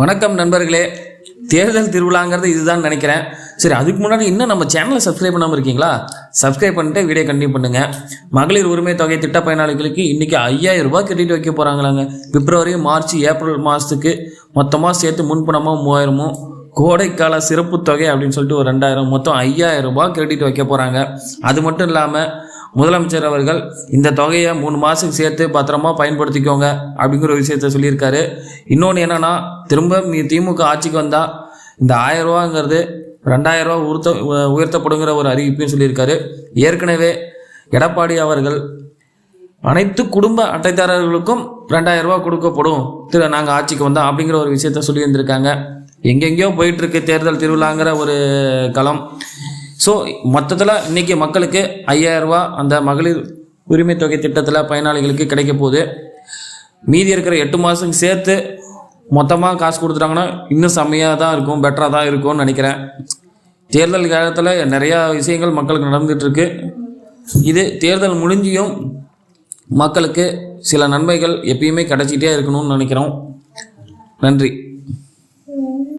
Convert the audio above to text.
வணக்கம் நண்பர்களே. தேர்தல் திருவிழாங்கிறது இதுதான் நினைக்கிறேன். சரி அதுக்கு முன்னாடி இன்னும் நம்ம சேனலை சப்ஸ்கிரைப் பண்ணாமல் இருக்கீங்களா? சப்ஸ்கிரைப் பண்ணிட்டு வீடியோ கண்டினியூ பண்ணுங்க. மகளிர் உரிமை தொகை திட்ட பயனாளிகளுக்கு இன்னைக்கு ஐயாயிரம் ரூபாய் கட்டிட்டு வைக்க போகிறாங்களாங்க பிப்ரவரி மார்ச் ஏப்ரல் மாதத்துக்கு மொத்தமாக சேர்த்து முன்பணமாக மூவாயிரமும் கோடைக்கால சிறப்பு தொகை அப்படின்னு சொல்லிட்டு ஒரு ரெண்டாயிரம் மொத்தம் ஐயாயிரம் ரூபாய் கிரெடிட் வைக்க போகிறாங்க அது மட்டும் இல்லாமல் முதலமைச்சர் அவர்கள் இந்த தொகையை மூணு மாதத்துக்கு சேர்த்து பத்திரமா பயன்படுத்திக்கோங்க அப்படிங்கிற ஒரு விஷயத்த சொல்லியிருக்காரு. இன்னொன்று என்னன்னா திரும்ப திமுக ஆட்சிக்கு வந்தால் இந்த ஆயிரம் ரூபாங்கிறது ரெண்டாயிரம் ரூபா உயர்த்த உயர்த்தப்படுங்கிற ஒரு அறிவிப்பையும் சொல்லியிருக்காரு. ஏற்கனவே எடப்பாடி அவர்கள் அனைத்து குடும்ப அட்டைதாரர்களுக்கும் ரெண்டாயிரம் ரூபா கொடுக்கப்படும். திரு நாங்கள் ஆட்சிக்கு வந்தோம் அப்படிங்கிற ஒரு விஷயத்த சொல்லியிருந்திருக்காங்க. எங்கெங்கேயோ போயிட்டு இருக்கு தேர்தல் திருவிழாங்கிற ஒரு களம். ஸோ மொத்தத்தில் இன்னைக்கு மக்களுக்கு ஐயாயிரரூபா அந்த மகளிர் உரிமை தொகை திட்டத்தில் பயனாளிகளுக்கு கிடைக்க போகுது. மீதி இருக்கிற எட்டு மாதம் சேர்த்து மொத்தமாக காசு கொடுத்துட்டாங்கன்னா இன்னும் செம்மையாக தான் இருக்கும் பெட்டராக தான் இருக்கும்னு நினைக்கிறேன். தேர்தல் காலத்தில் நிறையா விஷயங்கள் மக்களுக்கு நடந்துகிட்ருக்கு இது தேர்தல் முடிஞ்சியும் மக்களுக்கு சில நன்மைகள் எப்பயுமே கிடச்சிக்கிட்டே இருக்கணும்னு நினைக்கிறோம். நன்றி.